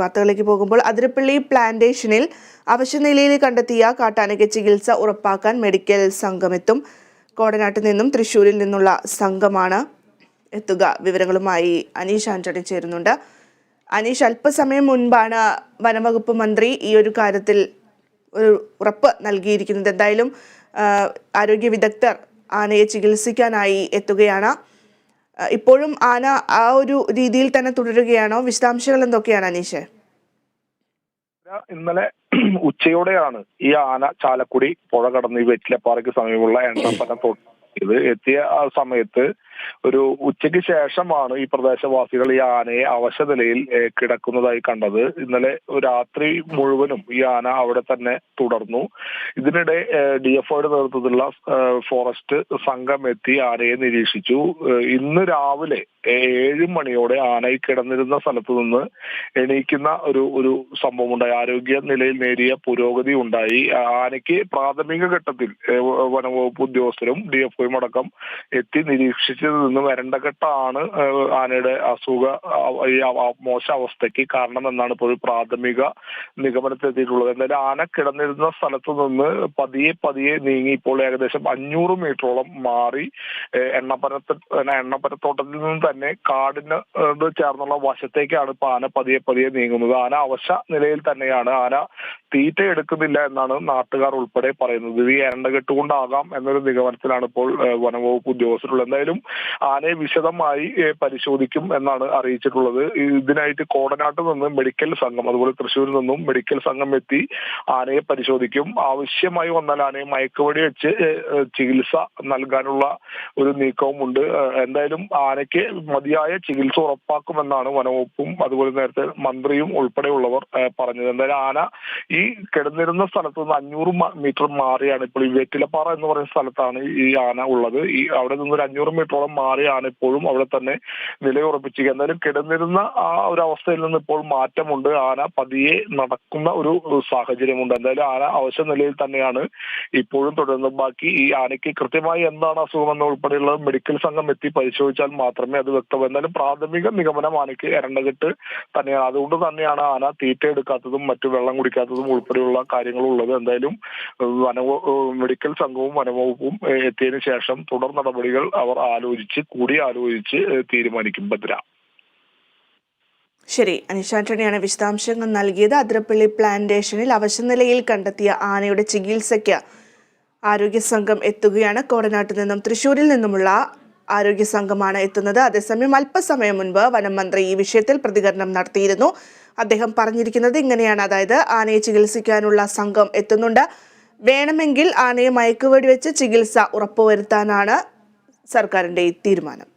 വാർത്തകളിലേക്ക് പോകുമ്പോൾ അതിരപ്പള്ളി പ്ലാന്റേഷനിൽ അവശനിലയിൽ കണ്ടെത്തിയ കാട്ടാനയ്ക്ക് ചികിത്സ ഉറപ്പാക്കാൻ മെഡിക്കൽ സംഘമെത്തും. കോടനാട്ടിൽ നിന്നും തൃശ്ശൂരിൽ നിന്നുള്ള സംഘമാണ് എത്തുക. വിവരങ്ങളുമായി അനീഷ് ആന്റണി ചേരുന്നുണ്ട്. അനീഷ് അല്പസമയം മുൻപാണ് വനംവകുപ്പ് മന്ത്രി ഈ ഒരു കാര്യത്തിൽ ഒരു ഉറപ്പ് നൽകിയിരിക്കുന്നത്. എന്തായാലും ആരോഗ്യ വിദഗ്ധർ ആനയെ ചികിത്സിക്കാനായി എത്തുകയാണ്. ഇപ്പോഴും ആന ആ ഒരു രീതിയിൽ തന്നെ തുടരുകയാണോ? വിശദാംശങ്ങൾ എന്തൊക്കെയാണ് അനീഷ്? ഇന്നലെ ഉച്ചയോടെയാണ് ഈ ആന ചാലക്കുടി പുഴ കടന്ന് ഈ വെറ്റിലപ്പാറയ്ക്ക് സമീപമുള്ള എണ്ണപ്പന തൊട്ടിയത് എത്തിയ ആ സമയത്ത് ഒരു ഉച്ചയ്ക്ക് ശേഷമാണ് ഈ പ്രദേശവാസികൾ ഈ ആനയെ അവശനിലയിൽ കിടക്കുന്നതായി കണ്ടത്. ഇന്നലെ രാത്രി മുഴുവനും ഈ ആന അവിടെ തന്നെ തുടർന്നു. ഇതിനിടെ ഡി എഫ് ഒയുടെ നേതൃത്വത്തിലുള്ള ഫോറസ്റ്റ് സംഘം എത്തി ആനയെ നിരീക്ഷിച്ചു. ഇന്ന് രാവിലെ ഏഴ് മണിയോടെ ആനയിൽ കിടന്നിരുന്ന സ്ഥലത്ത് നിന്ന് എണീക്കുന്ന ഒരു ഒരു സംഭവം ഉണ്ടായി ആരോഗ്യ നിലയിൽ നേരിയ പുരോഗതി ഉണ്ടായി. ആനയ്ക്ക് പ്രാഥമിക ഘട്ടത്തിൽ വനംവകുപ്പ് ഉദ്യോഗസ്ഥരും ഡി എഫ് ഒയും അടക്കം എത്തി നിരീക്ഷിച്ചതിൽ നിന്ന് വരണ്ട ഘട്ടമാണ് ആനയുടെ അസുഖ മോശ അവസ്ഥയ്ക്ക് കാരണം എന്നാണ് ഇപ്പോൾ പ്രാഥമിക നിഗമനത്തിലെത്തിയിട്ടുള്ളത്. എന്തായാലും ആന കിടന്നിരുന്ന സ്ഥലത്ത് നിന്ന് പതിയെ പതിയെ നീങ്ങി ഇപ്പോൾ ഏകദേശം അഞ്ഞൂറ് മീറ്ററോളം മാറി എണ്ണപ്പനത്ത് എണ്ണപ്പനത്തോട്ടത്തിൽ നിന്ന് തന്നെ കാടിന് ചേർന്നുള്ള വശത്തേക്കാണ് ഇപ്പൊ ആന പതിയെ പതിയെ നീങ്ങുന്നത്. ആന അവശ നിലയിൽ തന്നെയാണ്. ആന തീറ്റ എടുക്കുന്നില്ല എന്നാണ് നാട്ടുകാർ ഉൾപ്പെടെ പറയുന്നത്. ഇത് ഈ എന്നൊരു നിഗമനത്തിലാണ് ഇപ്പോൾ വനംവകുപ്പ് ഉദ്യോഗസ്ഥരുള്ളത്. എന്തായാലും ആനയെ വിശദമായി പരിശോധിക്കും എന്നാണ് അറിയിച്ചിട്ടുള്ളത്. ഇതിനായിട്ട് കോടനാട്ടിൽ നിന്ന് മെഡിക്കൽ സംഘം അതുപോലെ തൃശ്ശൂരിൽ നിന്നും മെഡിക്കൽ സംഘം എത്തി ആനയെ പരിശോധിക്കും. ആവശ്യമായി വന്നാൽ ആനയെ മയക്കുവടി വെച്ച് ചികിത്സ നൽകാനുള്ള ഒരു നീക്കവുമുണ്ട്. എന്തായാലും ആനയ്ക്ക് മതിയായ ചികിത്സ ഉറപ്പാക്കുമെന്നാണ് വനവകുപ്പും അതുപോലെ നേരത്തെ മന്ത്രിയും ഉൾപ്പെടെയുള്ളവർ പറഞ്ഞത്. എന്തായാലും ആന ഈ കിടന്നിരുന്ന സ്ഥലത്ത് നിന്ന് അഞ്ഞൂറ് മീറ്റർ മാറിയാണ് ഇപ്പോൾ ഈ വെറ്റിലപ്പാറ എന്ന് പറയുന്ന സ്ഥലത്താണ് ഈ ആന ഉള്ളത്. ഈ അവിടെ നിന്ന് ഒരു അഞ്ഞൂറ് മീറ്ററോളം മാറിയാണ് ഇപ്പോഴും അവിടെ തന്നെ നിലയുറപ്പിച്ചു എന്തായാലും കിടന്നിരുന്ന ആ ഒരു അവസ്ഥയിൽ നിന്ന് ഇപ്പോൾ മാറ്റമുണ്ട്. ആന പതിയെ നടക്കുന്ന ഒരു സാഹചര്യമുണ്ട്. എന്തായാലും ആന അവശ നിലയിൽ തന്നെയാണ് ഇപ്പോഴും തുടരുന്നത്. ബാക്കി ഈ ആനയ്ക്ക് കൃത്യമായി എന്താണ് അസുഖമെന്ന് ഉൾപ്പെടെയുള്ള മെഡിക്കൽ സംഘം എത്തി പരിശോധിച്ചാൽ മാത്രമേ അത് വ്യക്തമാകൂ എന്നാലും പ്രാഥമിക നിഗമനം ആനയ്ക്ക് എരണ്ടകെട്ട് തന്നെയാണ് അതുകൊണ്ട് തന്നെയാണ് ആന തീറ്റ എടുക്കാത്തതും മറ്റു വെള്ളം കുടിക്കാത്തതും ഉൾപ്പെടെയുള്ള കാര്യങ്ങൾ ഉള്ളത് എന്തായാലും വനവ മെഡിക്കൽ സംഘവും വനവകുപ്പും എത്തിയതിനു ശേഷം തുടർ നടപടികൾ അവർ ആലോചിച്ച് കൂടി ആലോചിച്ച് തീരുമാനിക്കും ഭദ്ര. ശരി. അനീഷ് ആന്റണിയാണ് വിശദാംശങ്ങൾ നൽകിയത്. അതിരപ്പള്ളി പ്ലാന്റേഷനിൽ അവശനിലയിൽ കണ്ടെത്തിയ ആനയുടെ ചികിത്സയ്ക്ക് ആരോഗ്യ സംഘം എത്തുകയാണ്. കോടനാട്ടിൽ നിന്നും തൃശൂരിൽ നിന്നുമുള്ള ആരോഗ്യ സംഘമാണ് എത്തുന്നത്. അതേസമയം അല്പസമയം മുൻപ് വനം മന്ത്രി ഈ വിഷയത്തിൽ പ്രതികരണം നടത്തിയിരുന്നു. അദ്ദേഹം പറഞ്ഞിരിക്കുന്നത് ഇങ്ങനെയാണ്. അതായത് ആനയെ ചികിത്സിക്കാനുള്ള സംഘം എത്തുന്നുണ്ട്. വേണമെങ്കിൽ ആനയെ മയക്കുവെടി വെച്ച് ചികിത്സ ഉറപ്പുവരുത്താനാണ് സർക്കാരിന്റെ തീരുമാനം.